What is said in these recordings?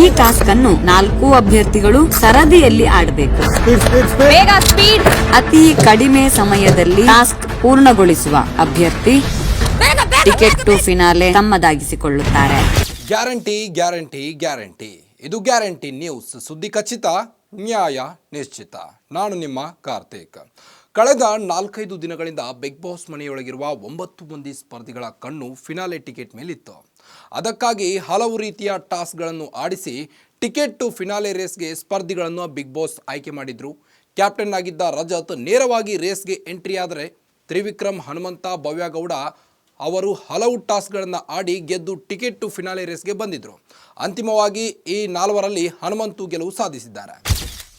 ಈ ಟಾಸ್ಕ್ ಅನ್ನು ನಾಲ್ಕು ಅಭ್ಯರ್ಥಿಗಳು ಸರದಿಯಲ್ಲಿ ಆಡಬೇಕು. ಬೇಗ ಸ್ಪೀಡ್. ಅತಿ ಕಡಿಮೆ ಸಮಯದಲ್ಲಿ ಟಾಸ್ಕ್ ಪೂರ್ಣಗೊಳಿಸುವ ಅಭ್ಯರ್ಥಿ ticket to finale ತಮ್ಮದಾಗಿಸಿಕೊಳ್ಳುತ್ತಾರೆ. Guarantee guarantee guarantee. ಇದು ಗ್ಯಾರಂಟಿ ನ್ಯೂಸ್. ಸುದ್ದಿ ಖಚಿತ ನ್ಯಾಯ ನಿಶ್ಚಿತ. ನಾನು ನಿಮ್ಮ ಕಾರ್ತಿಕ್. ಕಳೆದ ನಾಲ್ಕೈದು ದಿನಗಳಿಂದ ಬಿಗ್ ಬಾಸ್ ಮನೆಯೊಳಗಿರುವ ಒಂಬತ್ತು ಮಂದಿ ಸ್ಪರ್ಧಿಗಳ ಕಣ್ಣು ಫಿನಾಲೆ ಟಿಕೆಟ್ ಮೇಲಿತ್ತು. ಅದಕ್ಕಾಗಿ ಹಲವು ರೀತಿಯ ಟಾಸ್ಕ್ಗಳನ್ನು ಆಡಿಸಿ ಟಿಕೆಟ್ ಟು ಫಿನಾಲೆ ರೇಸ್ಗೆ ಸ್ಪರ್ಧಿಗಳನ್ನು ಬಿಗ್ ಬಾಸ್ ಆಯ್ಕೆ ಮಾಡಿದ್ರು. ಕ್ಯಾಪ್ಟನ್ ಆಗಿದ್ದ ರಜತ್ ನೇರವಾಗಿ ರೇಸ್ಗೆ ಎಂಟ್ರಿ ಆದರೆ ತ್ರಿವಿಕ್ರಮ್, ಹನುಮಂತ, ಭವ್ಯಗೌಡ ಅವರು ಹಲವು ಟಾಸ್ಕ್ಗಳನ್ನು ಆಡಿ ಗೆದ್ದು ಟಿಕೆಟ್ ಟು ಫಿನಾಲೆ ರೇಸ್ಗೆ ಬಂದಿದ್ರು. ಅಂತಿಮವಾಗಿ ಈ ನಾಲ್ವರಲ್ಲಿ ಹನುಮಂತು ಗೆಲುವು ಸಾಧಿಸಿದ್ದಾರೆ.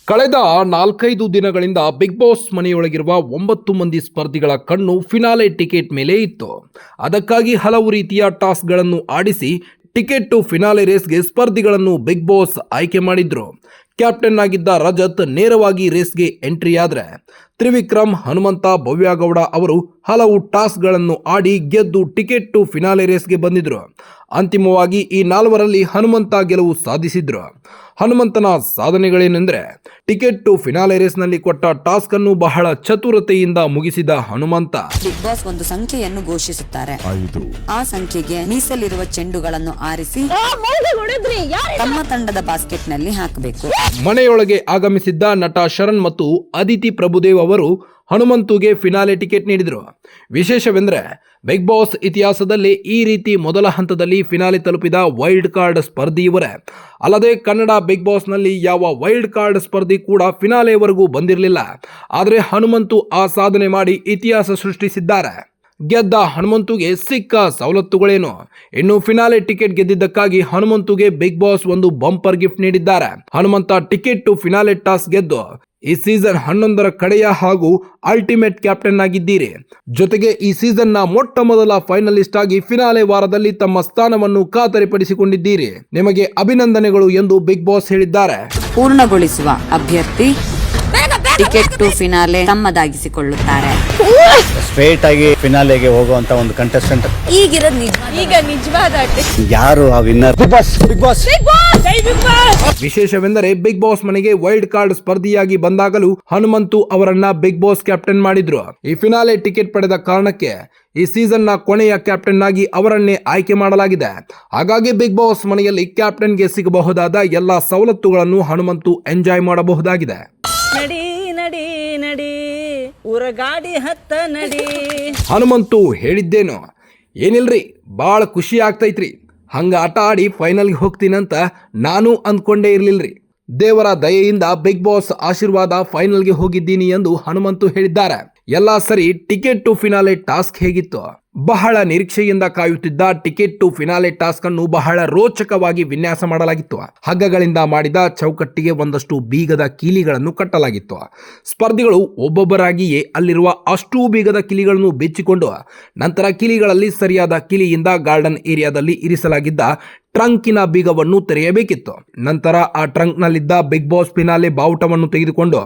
ಕಳೆದ ನಾಲ್ಕೈದು ದಿನಗಳಿಂದ ಬಿಗ್ ಬಾಸ್ ಮನೆಯೊಳಗಿರುವ ಒಂಬತ್ತು ಮಂದಿ ಸ್ಪರ್ಧಿಗಳ ಕಣ್ಣು ಫಿನಾಲೆ ಟಿಕೆಟ್ ಮೇಲೆ ಇತ್ತು. ಅದಕ್ಕಾಗಿ ಹಲವು ರೀತಿಯ ಟಾಸ್ಕ್ಗಳನ್ನು ಆಡಿಸಿ ಟಿಕೆಟ್ ಟು ಫಿನಾಲೆ ರೇಸ್ಗೆ ಸ್ಪರ್ಧಿಗಳನ್ನು ಬಿಗ್ ಬಾಸ್ ಆಯ್ಕೆ ಮಾಡಿದ್ರು. ಕ್ಯಾಪ್ಟನ್ ಆಗಿದ್ದ ರಜತ್ ನೇರವಾಗಿ ರೇಸ್ಗೆ ಎಂಟ್ರಿ ಆದ್ರೆ. ತ್ರಿವಿಕ್ರಮ್, ಹನುಮಂತ, ಭವ್ಯಗೌಡ ಅವರು ಹಲವು ಟಾಸ್ಕ್ಗಳನ್ನು ಆಡಿ ಗೆದ್ದು ಟಿಕೆಟ್ ಟು ಫಿನಾಲೆ ರೇಸ್ಗೆ ಬಂದಿದ್ರು. ಅಂತಿಮವಾಗಿ ಈ ನಾಲ್ವರಲ್ಲಿ ಹನುಮಂತ ಗೆಲುವು ಸಾಧಿಸಿದ್ರು. ಹನುಮಂತನ ಸಾಧನೆಗಳೇನೆಂದರೆ ಟಿಕೆಟ್ ಟು ಫಿನಾಲೆ ರೇಸ್ನಲ್ಲಿ ಕೊಟ್ಟ ಟಾಸ್ಕ್ ಅನ್ನು ಬಹಳ ಚತುರತೆಯಿಂದ ಮುಗಿಸಿದ ಹನುಮಂತ. ಬಿಗ್ ಬಾಸ್ ಒಂದು ಸಂಖ್ಯೆಯನ್ನು ಘೋಷಿಸುತ್ತಾರೆ. ಆ ಸಂಖ್ಯೆಗೆ ಮೀಸಲಿರುವ ಚೆಂಡುಗಳನ್ನು ಆರಿಸಿ ತಮ್ಮ ತಂಡದ ಬಾಸ್ಕೆಟ್ನಲ್ಲಿ ಹಾಕಬೇಕು. ಮನೆಯೊಳಗೆ ಆಗಮಿಸಿದ್ದ ನಟ ಶರಣ್ ಮತ್ತು ಅದಿತಿ ಪ್ರಭುದೇವ್ ಅವರು ಹನುಮಂತುಗೆ ಫಿನಾಲೆ ಟಿಕೆಟ್ ನೀಡಿದರು. ವಿಶೇಷವೆಂದರೆ ಬಿಗ್ ಬಾಸ್ ಇತಿಹಾಸದಲ್ಲಿ ಈ ರೀತಿ ಮೊದಲ ಹಂತದಲ್ಲಿ ಫಿನಾಲೆ ತಲುಪಿದ ವೈಲ್ಡ್ ಕಾರ್ಡ್ ಸ್ಪರ್ಧಿ ಇವರೇ. ಅಲ್ಲದೆ ಕನ್ನಡ ಬಿಗ್ ಬಾಸ್ನಲ್ಲಿ ಯಾವ ವೈಲ್ಡ್ ಕಾರ್ಡ್ ಸ್ಪರ್ಧಿ ಕೂಡ ಫಿನಾಲೆವರೆಗೂ ಬಂದಿರಲಿಲ್ಲ. ಆದರೆ ಹನುಮಂತು ಆ ಸಾಧನೆ ಮಾಡಿ ಇತಿಹಾಸ ಸೃಷ್ಟಿಸಿದ್ದಾರೆ. ಗೆದ್ದ ಹನುಮಂತುಗೆ ಸಿಕ್ಕ ಸವಲತ್ತುಗಳೇನು? ಇನ್ನು ಫಿನಾಲೆ ಟಿಕೆಟ್ ಗೆದ್ದಿದ್ದಕ್ಕಾಗಿ ಹನುಮಂತುಗೆ ಬಿಗ್ ಬಾಸ್ ಒಂದು ಬಂಪರ್ ಗಿಫ್ಟ್ ನೀಡಿದ್ದಾರೆ. Hanumantha ticket to finale task ಗೆದ್ದು ಈ ಸೀಸನ್ ಹನ್ನೊಂದರ ಕಡೆಯ ಹಾಗೂ ಅಲ್ಟಿಮೇಟ್ ಕ್ಯಾಪ್ಟನ್ ಆಗಿದ್ದೀರಿ. ಜೊತೆಗೆ ಈ ಸೀಸನ್ನ ಮೊಟ್ಟ ಮೊದಲ ಫೈನಲಿಸ್ಟ್ ಆಗಿ ಫಿನಾಲೆ ವಾರದಲ್ಲಿ ತಮ್ಮ ಸ್ಥಾನವನ್ನು ಖಾತರಿಪಡಿಸಿಕೊಂಡಿದ್ದೀರಿ. ನಿಮಗೆ ಅಭಿನಂದನೆಗಳು ಎಂದು ಬಿಗ್ ಬಾಸ್ ಹೇಳಿದ್ದಾರೆ. ಪೂರ್ಣಗೊಳಿಸುವ ಅಭ್ಯರ್ಥಿ ಟಿಕೆಟ್ ಟು ಫಿನಾಲೆ ತಮ್ಮದಾಗಿಸಿಕೊಳ್ಳುತ್ತಾರೆ. ಸ್ಟ್ರೇಟ್ ಆಗಿ ಫಿನಾಲೆಗೆ ಹೋಗುವಂತ ಒಂದು ಕಂಟೆಸ್ಟೆಂಟ್ ಈಗಿರೋದು ನಿಜ ಈಗ ನಿಜವಾದ ಯಾರು ಆ winner Big Boss Big Boss Big Boss ಜೈ ಬಿಗ್ ಬಾಸ್ ವಿಶೇಷವೆಂದರೆ ಬಿಗ್ ಬಾಸ್ ಮನೆಗೆ ವೈಲ್ಡ್ ಕಾರ್ಡ್ ಸ್ಪರ್ಧಿಯಾಗಿ ಬಂದಾಗಲೂ ಹನುಮಂತು ಅವರನ್ನ ಬಿಗ್ ಬಾಸ್ ಕ್ಯಾಪ್ಟನ್ ಮಾಡಿದ್ರು. ಈ ಫಿನಾಲೆ ಟಿಕೆಟ್ ಪಡೆದ ಕಾರಣಕ್ಕೆ ಈ ಸೀಸನ್ನ ಕೊನೆಯ ಕ್ಯಾಪ್ಟನ್ ಆಗಿ ಅವರನ್ನೇ ಆಯ್ಕೆ ಮಾಡಲಾಗಿದೆ. ಹಾಗಾಗಿ ಬಿಗ್ ಬಾಸ್ ಮನೆಯಲ್ಲಿ ಕ್ಯಾಪ್ಟನ್ಗೆ ಸಿಗಬಹುದಾದ ಎಲ್ಲಾ ಸವಲತ್ತುಗಳನ್ನು ಹನುಮಂತು ಎಂಜಾಯ್ ಮಾಡಬಹುದಾಗಿದೆ. ನಡಿ ನಡಿ ಊರ ಗಾಡಿ ಹತ್ತ ನಡಿ. ಹನುಮಂತು ಹೇಳಿದ್ದೇನು, ಏನಿಲ್ರಿ ಭಾಳ ಖುಷಿ ಆಗ್ತೈತ್ರಿ. ಹಂಗ ಆಟ ಆಡಿ ಫೈನಲ್ಗೆ ಹೋಗ್ತೀನಂತ ನಾನು ಅಂದ್ಕೊಂಡೇ ಇರ್ಲಿಲ್ರಿ. ದೇವರ ದಯೆಯಿಂದ ಬಿಗ್ ಬಾಸ್ ಆಶೀರ್ವಾದ ಫೈನಲ್ಗೆ ಹೋಗಿದ್ದೀನಿ ಎಂದು ಹನುಮಂತು ಹೇಳಿದ್ದಾರೆ. ಎಲ್ಲ ಸರಿ ಟಿಕೆಟ್ ಟು ಫಿನಾಲೆ ಟಾಸ್ಕ್ ಹೇಗಿತ್ತು? ಬಹಳ ನಿರೀಕ್ಷೆಯಿಂದ ಕಾಯುತ್ತಿದ್ದ ಟಿಕೆಟ್ ಟು ಫಿನಾಲೆ ಟಾಸ್ಕ್ ಅನ್ನು ಬಹಳ ರೋಚಕವಾಗಿ ವಿನ್ಯಾಸ ಮಾಡಲಾಗಿತ್ತು. ಹಗ್ಗಗಳಿಂದ ಮಾಡಿದ ಚೌಕಟ್ಟಿಗೆ ಒಂದಷ್ಟು ಬೀಗದ ಕೀಲಿಗಳನ್ನು ಕಟ್ಟಲಾಗಿತ್ತು. ಸ್ಪರ್ಧಿಗಳು ಒಬ್ಬೊಬ್ಬರಾಗಿಯೇ ಅಲ್ಲಿರುವ ಅಷ್ಟೂ ಬೀಗದ ಕಿಲಿಗಳನ್ನು ಬೆಚ್ಚಿಕೊಂಡು, ನಂತರ ಕಿಲಿಗಳಲ್ಲಿ ಸರಿಯಾದ ಕಿಲಿಯಿಂದ ಗಾರ್ಡನ್ ಏರಿಯಾದಲ್ಲಿ ಇರಿಸಲಾಗಿದ್ದ ಟ್ರಂಕಿನ ಬೀಗವನ್ನು ತೆರೆಯಬೇಕಿತ್ತು. ನಂತರ ಆ ಟ್ರಂಕ್ನಲ್ಲಿದ್ದ ಬಿಗ್ ಬಾಸ್ ಪಿನಾಲೆ ಬಾವುಟವನ್ನು ತೆಗೆದುಕೊಂಡು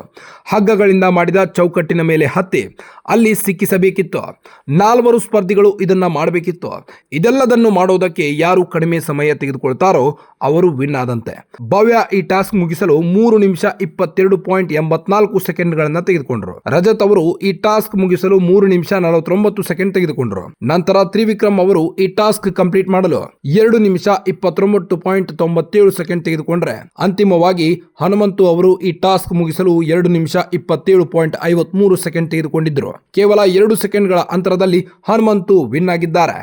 ಹಗ್ಗಗಳಿಂದ ಮಾಡಿದ ಚೌಕಟ್ಟಿನ ಮೇಲೆ ಹತ್ತಿ ಅಲ್ಲಿ ಸಿಕ್ಕಿಸಬೇಕಿತ್ತು. ನಾಲ್ವರು ಸ್ಪರ್ಧಿಗಳು ಇದನ್ನ ಮಾಡಬೇಕಿತ್ತು. ಇದೆಲ್ಲದನ್ನು ಮಾಡೋದಕ್ಕೆ ಯಾರು ಕಡಿಮೆ ಸಮಯ ತೆಗೆದುಕೊಳ್ತಾರೋ ಅವರು ವಿನ್ ಆದಂತೆ. ಭವ್ಯ ಈ ಟಾಸ್ಕ್ ಮುಗಿಸಲು ಮೂರು ನಿಮಿಷ ಇಪ್ಪತ್ತೆರಡು ಪಾಯಿಂಟ್ ಎಂಬತ್ನಾಲ್ಕು ಸೆಕೆಂಡ್ಗಳನ್ನ ತೆಗೆದುಕೊಂಡರು. ರಜತ್ ಅವರು ಈ ಟಾಸ್ಕ್ ಮುಗಿಸಲು ಮೂರು ನಿಮಿಷ ನಲವತ್ತೊಂಬತ್ತು ಸೆಕೆಂಡ್ ತೆಗೆದುಕೊಂಡ್ರು. ನಂತರ ತ್ರಿವಿಕ್ರಮ್ ಅವರು ಈ ಟಾಸ್ಕ್ ಕಂಪ್ಲೀಟ್ ಮಾಡಲು ಎರಡು ನಿಮಿಷ ಇಪ್ಪತ್ತೊಂಬತ್ತು ಪಾಯಿಂಟ್ ತೊಂಬತ್ತೇಳು ಸೆಕೆಂಡ್ ತೆಗೆದುಕೊಂಡ್ರೆ ಅಂತಿಮವಾಗಿ ಹನುಮಂತು ಅವರು ಈ ಟಾಸ್ಕ್ ಮುಗಿಸಲು ಎರಡು ನಿಮಿಷ ಇಪ್ಪತ್ತೇಳು ಪಾಯಿಂಟ್ ಐವತ್ಮೂರು ಸೆಕೆಂಡ್ ತೆಗೆದುಕೊಂಡಿದ್ದರು. ಕೇವಲ ಎರಡು ಸೆಕೆಂಡ್ಗಳ ಅಂತರದಲ್ಲಿ ಹನುಮಂತು ವಿನ್ ಆಗಿದ್ದಾರೆ.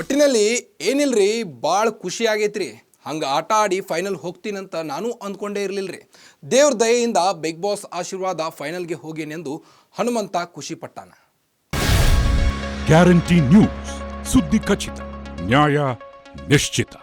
ಒಟ್ಟಿನಲ್ಲಿ ಏನಿಲ್ರಿ ಭಾಳ ಖುಷಿ ಆಗೈತ್ರಿ. ಹಂಗೆ ಆಟ ಆಡಿ ಫೈನಲ್ ಹೋಗ್ತೀನಂತ ನಾನು ಅಂದ್ಕೊಂಡೇ ಇರಲಿಲ್ಲರಿ ದೇವ್ರ ದಯೆಯಿಂದ ಬಿಗ್ ಬಾಸ್ ಆಶೀರ್ವಾದ ಫೈನಲ್ಗೆ ಹೋಗೇನೆಂದು ಹನುಮಂತ ಖುಷಿ ಪಟ್ಟಾನ ಗ್ಯಾರಂಟಿ ನ್ಯೂಸ್ ಸುದ್ದಿ ಖಚಿತ ನ್ಯಾಯ ನಿಶ್ಚಿತ